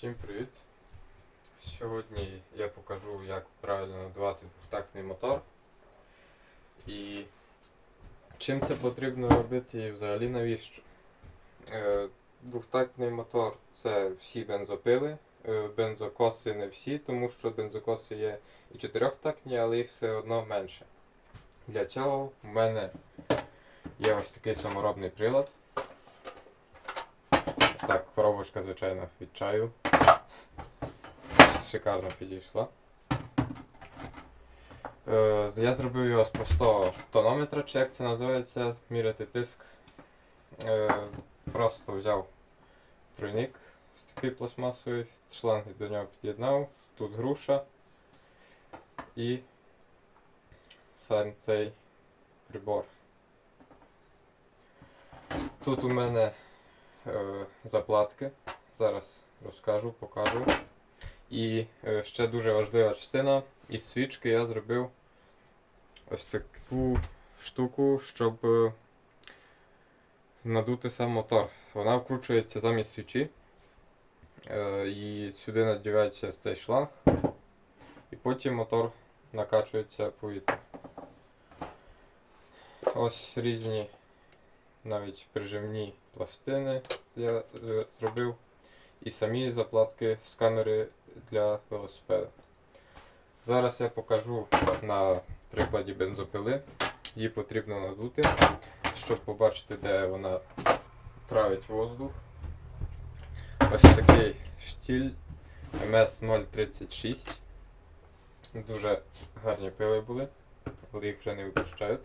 Всім привіт! Сьогодні я покажу, як правильно надавати двохтактний мотор і чим це потрібно робити і взагалі навіщо. Е, Двохтактний мотор це всі бензопили, е, бензокоси не всі, тому що бензокоси є і чотирьохтактні, але їх все одно менше. Для цього в мене є ось такий саморобний прилад. Так, коробочка, звичайно, від чаю. Шикарно підійшла. Е, я зробив його з простого тонометра, чи як це називається, міряти тиск. Е, просто взяв тройник з такий пластмасовий, шланги до нього під'єднав, тут груша і сам цей прибор. Тут у мене е, заплатки. Зараз розкажу, покажу. І е, ще дуже важлива частина. Із свічки я зробив ось таку штуку, щоб е, надути сам мотор. Вона вкручується замість свічі. Е, і сюди надівається цей шланг. І потім мотор накачується повітрям. Ось різні навіть прижимні пластини я зробив. І самі заплатки з камери для велосипеда. Зараз я покажу на прикладі бензопили. Її потрібно надути, щоб побачити, де вона травить воздух. Ось такий штіль MS036. Дуже гарні пили були, але їх вже не випускають.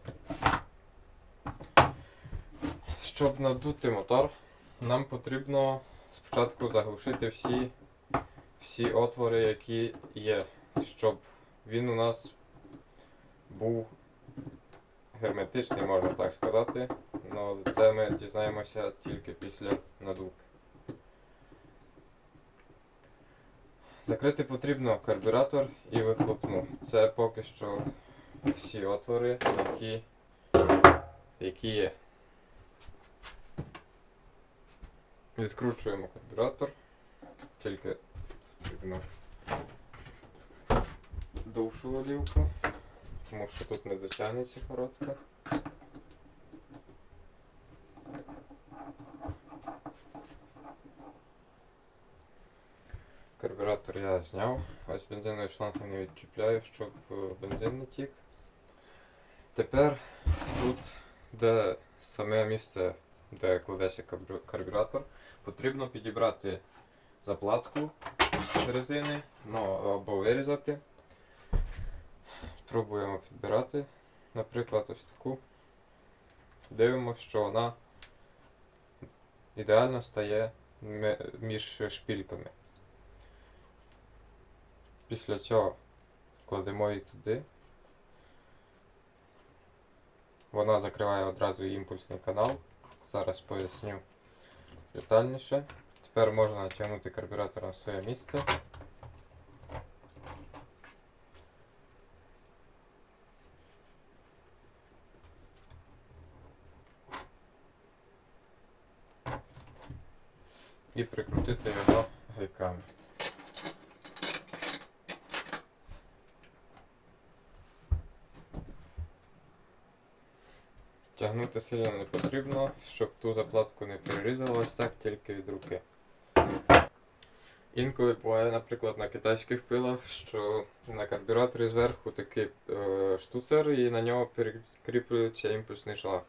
Щоб надути мотор, нам потрібно спочатку заглушити всі, всі отвори, які є, щоб він у нас був герметичний, можна так сказати. Ну, але це ми дізнаємося тільки після надувки. Закрити потрібно карбюратор і вихлопну. Це поки що всі отвори, які, які є. Відкручуємо карбюратор, тільки потрібно довшу олівку, тому що тут не дотягнеться коротка. Карбюратор я зняв, ось бензиновий шланг не відчіпляю, щоб е, бензин не тік. Тепер тут, де саме місце де кладеться карбюратор, потрібно підібрати заплатку з резини, ну або вирізати. Пробуємо підбирати, наприклад, ось таку. Дивимося, що вона ідеально стає між шпільками. Після цього кладемо її туди. Вона закриває одразу імпульсний канал. Зараз поясню детальніше. Тепер можна натягнути карбюратор на своє місце. І прикрутити його гайками. Тягнути сильно не потрібно, щоб ту заплатку не перерізало ось так тільки від руки. Інколи буває, наприклад, на китайських пилах, що на карбюраторі зверху такий е, штуцер і на нього перекріплюється імпульсний шланг.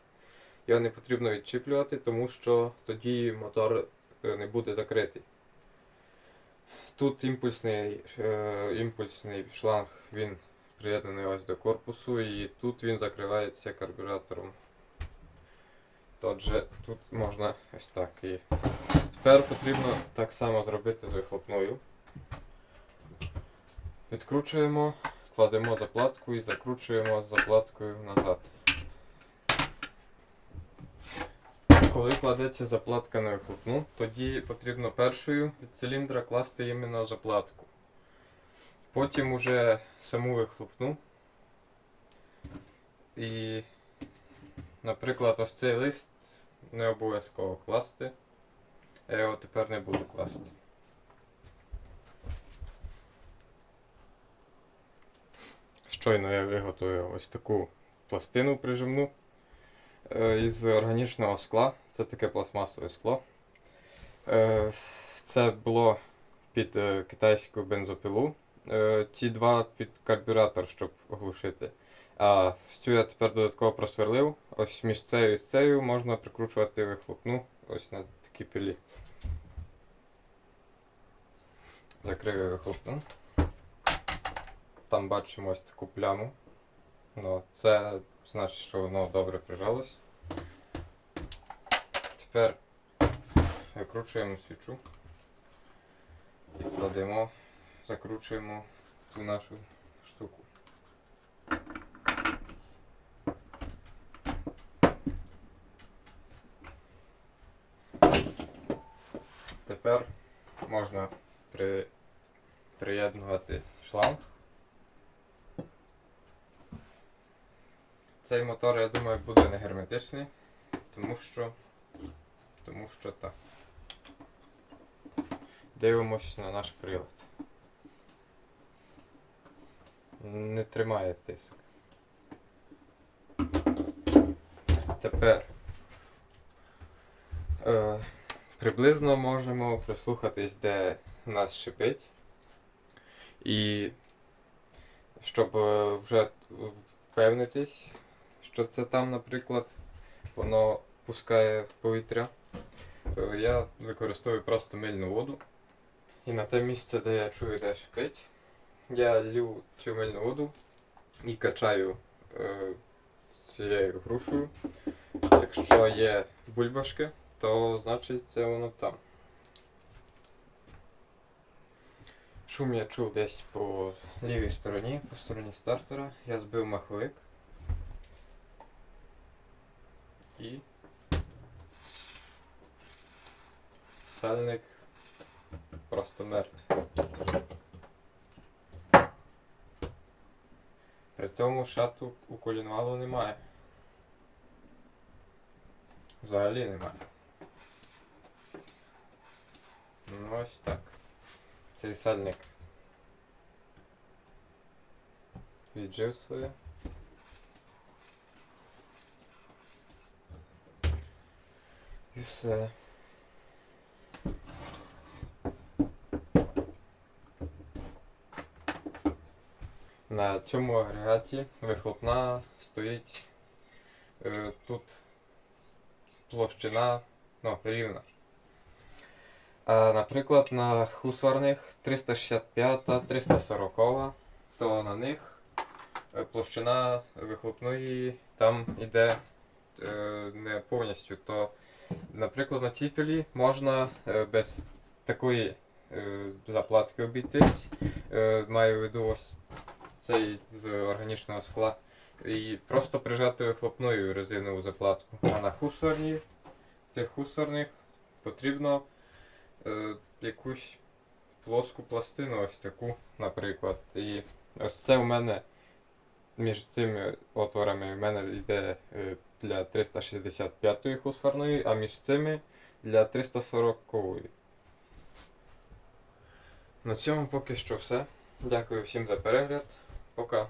Його не потрібно відчіплювати, тому що тоді мотор е, не буде закритий. Тут імпульсний, е, імпульсний шланг він приєднаний ось до корпусу і тут він закривається карбюратором. Отже, тут можна ось так. І тепер потрібно так само зробити з вихлопною. Відкручуємо, кладемо заплатку і закручуємо з заплаткою назад. Коли кладеться заплатка на вихлопну, тоді потрібно першою від циліндра класти іменно заплатку. Потім уже саму вихлопну. І Наприклад, ось цей лист не обов'язково класти. Е, я його тепер не буду класти. Щойно я виготую ось таку пластину прижимну е, із органічного скла. Це таке пластмасове скло. Е, це було під китайську бензопилу. Ці два під карбюратор, щоб оглушити. А цю я тепер додатково просверлив. Ось між цією і цією можна прикручувати вихлопну ось на такій пилі. Закрив я вихлопну. Там бачимо ось таку пляму. Ну, це значить, що воно добре прижалось. Тепер викручуємо свічу і кладемо, закручуємо ту нашу штуку. Тепер можна при... приєднувати шланг. Цей мотор, я думаю, буде не герметичний, тому що. Тому що так. Дивимось на наш прилад. Не тримає тиск. Тепер е, приблизно можемо прислухатись, де нас шипить. І щоб е, вже впевнитись, що це там, наприклад, воно пускає в повітря, я використовую просто мильну воду. І на те місце, де я чую, де шипить, я лью цю мильну воду і качаю е, цією грушею. Якщо є бульбашки, то значить це воно там. Шум я чув десь по лівій стороні, по стороні стартера. Я збив маховик. І сальник просто мертвий. При тому шату у колінвалу немає. Взагалі немає. Ну ось так. Цей сальник віджив своє. І все. На цьому агрегаті вихлопна стоїть е, тут площина ну, рівна. Наприклад, на хусварних 365 340 то на них е, площина вихлопної там іде е, не повністю. То, наприклад, на цій пилі можна е, без такої заплатки обійтись. Маю в виду ось цей з органічного скла. І просто прижати вихлопною резинову заплатку. А на хусорні, тих хусорних потрібно е, якусь плоску пластину, ось таку, наприклад. І ось це у мене між цими отворами в мене йде е, для 365-ї хусфарної, а між цими для 340-ї. На цьому поки що все. Дякую всім за перегляд. Пока.